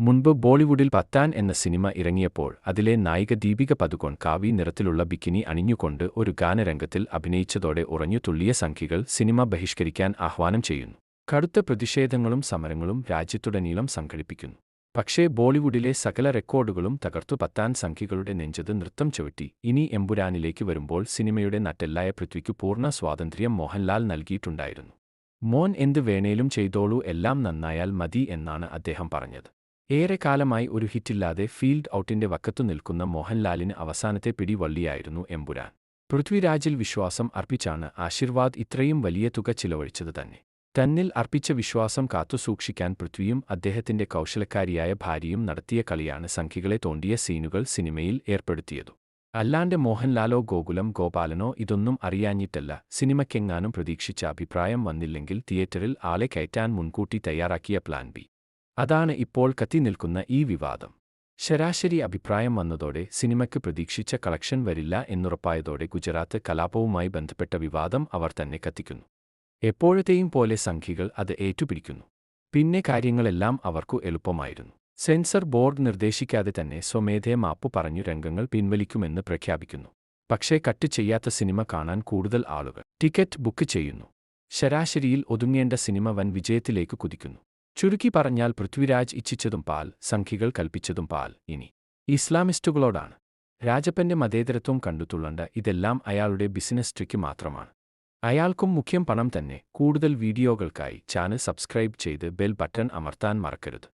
മുൻപ് ബോളിവുഡിൽ പത്താൻ എന്ന സിനിമ ഇറങ്ങിയപ്പോൾ അതിലെ നായിക ദീപിക പതുകോൺ കാവി നിറത്തിലുള്ള ബിക്കിനി അണിഞ്ഞുകൊണ്ട് ഒരു ഗാനരംഗത്തിൽ അഭിനയിച്ചതോടെ ഉറഞ്ഞു തുള്ളിയ സംഖ്യകൾ സിനിമ ബഹിഷ്കരിക്കാൻ ആഹ്വാനം ചെയ്യുന്നു. കടുത്ത പ്രതിഷേധങ്ങളും സമരങ്ങളും രാജ്യത്തുടനീളം സംഘടിപ്പിക്കുന്നു. പക്ഷേ ബോളിവുഡിലെ സകല റെക്കോർഡുകളും തകർത്തു പത്താൻ സംഖ്യകളുടെ നെഞ്ചത് നൃത്തം ചവിട്ടി. ഇനി എമ്പുരാനിലേക്ക് വരുമ്പോൾ സിനിമയുടെ നട്ടെല്ലായ പൃഥ്വിക്കു പൂർണ സ്വാതന്ത്ര്യം മോഹൻലാൽ നൽകിയിട്ടുണ്ടായിരുന്നു. മോൻ എന്ത് വേണേലും ചെയ്തോളൂ എല്ലാം നന്നായാൽ മതി എന്നാണ് അദ്ദേഹം പറഞ്ഞത്. ഏറെക്കാലമായി ഒരു ഹിറ്റില്ലാതെ ഫീൽഡ് ഔട്ടിന്റെ വക്കത്തു നിൽക്കുന്ന മോഹൻലാലിന് അവസാനത്തെ പിടിവള്ളിയായിരുന്നു എമ്പുരാൻ. പൃഥ്വിരാജിൽ വിശ്വാസം അർപ്പിച്ചാണ് ആശീർവാദ് ഇത്രയും വലിയ തുക ചിലവഴിച്ചത് തന്നെ. തന്നിൽ അർപ്പിച്ച വിശ്വാസം കാത്തുസൂക്ഷിക്കാൻ പൃഥ്വിയും അദ്ദേഹത്തിന്റെ കൗശലക്കാരിയായ ഭാര്യയും നടത്തിയ കളിയാണ് സംഖ്യകളെ തോണ്ടിയ സീനുകൾ സിനിമയിൽ ഏർപ്പെടുത്തിയതു. അല്ലാണ്ട് മോഹൻലാലോ ഗോകുലം ഗോപാലനോ ഇതൊന്നും അറിയാഞ്ഞിട്ടല്ല സിനിമയ്ക്കെങ്ങാനും പ്രതീക്ഷിച്ച അഭിപ്രായം വന്നില്ലെങ്കിൽ തിയേറ്ററിൽ ആളെ കയറ്റാൻ മുൻകൂട്ടി തയ്യാറാക്കിയ പ്ലാൻ ബി. അതാണ് ഇപ്പോൾ കത്തി നിൽക്കുന്ന ഈ വിവാദം. ശരാശരി അഭിപ്രായം വന്നതോടെ സിനിമയ്ക്ക് പ്രതീക്ഷിച്ച കളക്ഷൻ വരില്ല എന്നുറപ്പായതോടെ ഗുജറാത്ത് കലാപവുമായി ബന്ധപ്പെട്ട വിവാദം അവർ തന്നെ കത്തിക്കുന്നു. എപ്പോഴത്തെയും പോലെ സംഖ്യകൾ അത് ഏറ്റുപിടിക്കുന്നു. പിന്നെ കാര്യങ്ങളെല്ലാം അവർക്കു എളുപ്പമായിരുന്നു. സെൻസർ ബോർഡ് നിർദ്ദേശിക്കാതെ തന്നെ സ്വമേധയ മാപ്പു പറഞ്ഞു രംഗങ്ങൾ പിൻവലിക്കുമെന്ന് പ്രഖ്യാപിക്കുന്നു. പക്ഷേ കട്ട് ചെയ്യാത്ത സിനിമ കാണാൻ കൂടുതൽ ആളുകൾ. ടിക്കറ്റ് ബുക്ക് ചെയ്യുന്നു. ശരാശരിയിൽ ഒതുങ്ങേണ്ട സിനിമ വൻ വിജയത്തിലേക്ക് കുതിക്കുന്നു. ചുരുക്കി പറഞ്ഞാൽ പൃഥ്വിരാജ് ഇച്ഛിച്ചതും പാൽ സംഖികൾ കൽപ്പിച്ചതും പാൽ ഇനി. ഇസ്ലാമിസ്റ്റുകളോടാണ്. രാജപ്പന്റെ മതേതരത്വം കണ്ടുതുള്ളണ്ട ഇതെല്ലാം അയാളുടെ ബിസിനസ് ട്രിക്ക് മാത്രമാണ്. അയാൾക്കും മുഖ്യം പണം തന്നെ. കൂടുതൽ വീഡിയോകൾക്കായി ചാനൽ സബ്സ്ക്രൈബ് ചെയ്ത് ബെൽ ബട്ടൺ അമർത്താൻ മറക്കരുത്.